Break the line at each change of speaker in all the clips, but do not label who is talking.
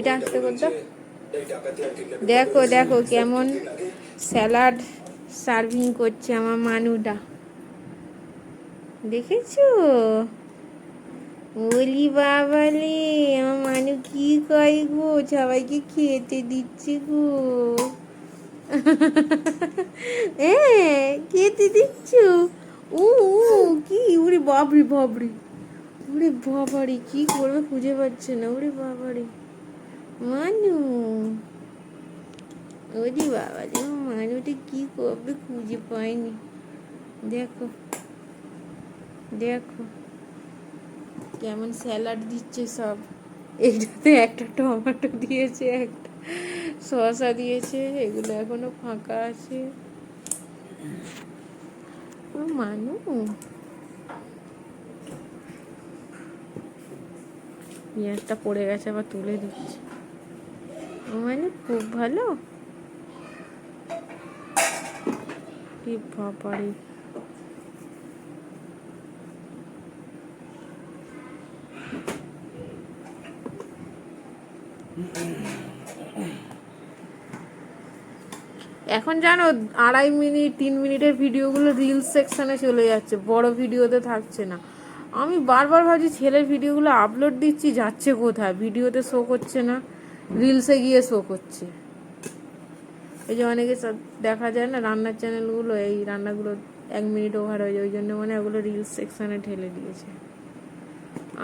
টিভিটা আসতে করতো দেখো দেখো কেমন স্যালাড সার্ভিং করছে আমার মানুটা। দেখেছ? বলি বাবালে আমার মানু কি কয় গো? সবাইকে খেতে দিচ্ছে গো। হ্যাঁ খেতে দিচ্ছ? ও, কি? ওরে বাবরি বাবরি ওরে বাবারে কি করবে খুঁজে পাচ্ছে না। ওরে বাবারে। মানু। ওরে বাবা রে মানুটা কি করবে খুঁজে পায়নি দেখো দেখো। কেমন স্যালাড দিচ্ছে সব। এইটাতে একটা টমেটো দিয়েছে, একটা শসা দিয়েছে, এগুলো এখনও ফাঁকা আছে। ও মানু। পেঁয়াজটা পড়ে গেছে, আবার তুলে দিচ্ছে। মানে খুব ভালো? কি বাবারে। এখন জানো, আড়াই মিনিট, তিন মিনিটের ভিডিওগুলো রিলস সেকশনে চলে যাচ্ছে, বড় ভিডিওতে থাকছে না। আমি বারবার ভাবছি ছেলের ভিডিওগুলো আপলোড দিচ্ছি, যাচ্ছে কোথায়? ভিডিওতে শো করছে না। রিলসে গিয়ে শো করছে। এই যে অনেকে দেখা যায় না, রান্নার চ্যানেলগুলো এই রান্নাগুলো এক মিনিট ওভার হয়ে যায়, ওই জন্য মানে ওগুলো রিলস সেকশনে ঠেলে দিয়েছে।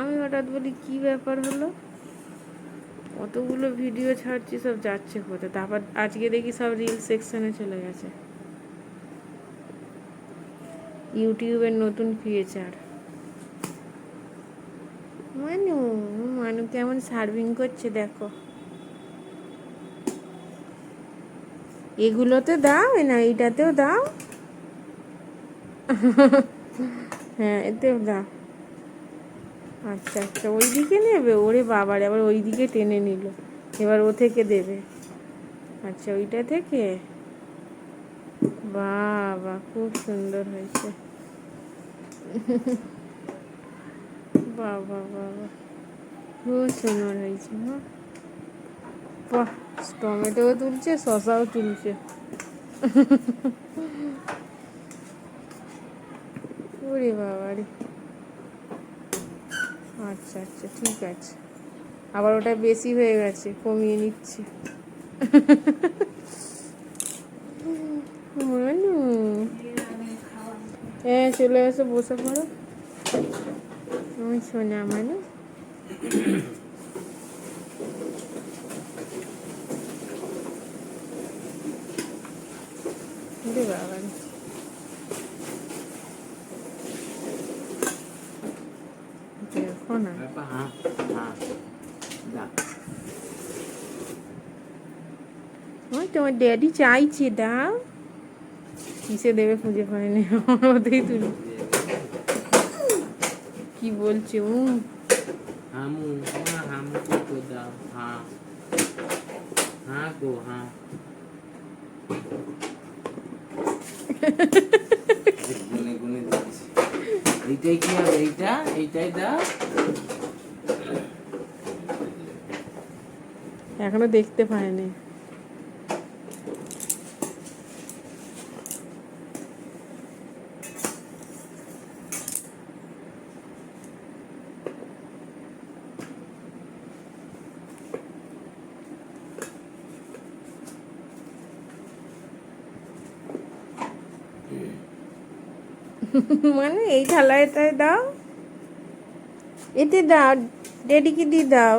আমি হঠাৎ বলি, কি ব্যাপার হলো? অতগুলো ভিডিও ছাড়ছি, সব যাচ্ছে কোথায়? তারপর আজকে দেখি সব রিল সেকশনে চলে গেছে। ইউটিউবের নতুন ফিচার মানু মানু কেমন সার্ভিং করছে, দেখো। এগুলোতে দাও না এইটাতেও দাও। হ্যাঁ এতেও দাও। আচ্ছা আচ্ছা ওই দিকে নেবে? ওরে বাবারে, আবার ওই দিকে টেনে নিল। এবার ও থেকে দেবে। আচ্ছা ওইটা থেকে? বাবা, খুব সুন্দর হয়েছে। বাবা বাবা, খুব সুন্দর হয়েছে হ্যাঁ টমেটোও তুলছে শশাও তুলছে। ওরে বাবা রে আচ্ছা আচ্ছা ঠিক আছে। আবার ওটা বেশি হয়ে গেছে, কমিয়ে নিচ্ছে। হ্যাঁ চলে এসে, বসে পড়ো। আমি শোনা মানু রে বাবা রে। দেখো না. ওই তোমার ড্যাডি চাইছে দাও কিসে দেবে খুঁজে পায়নি ওতেই তুলি কি বলছে ও
Hamu, ha, hamu tu dah. Ha. Ha এইটাই কি হবে এইটা এইটাই দাও
এখনও দেখতে পায়নি মানে এই থালাটায় দাও। এতে দাও ডেডিকে দিয়ে দাও।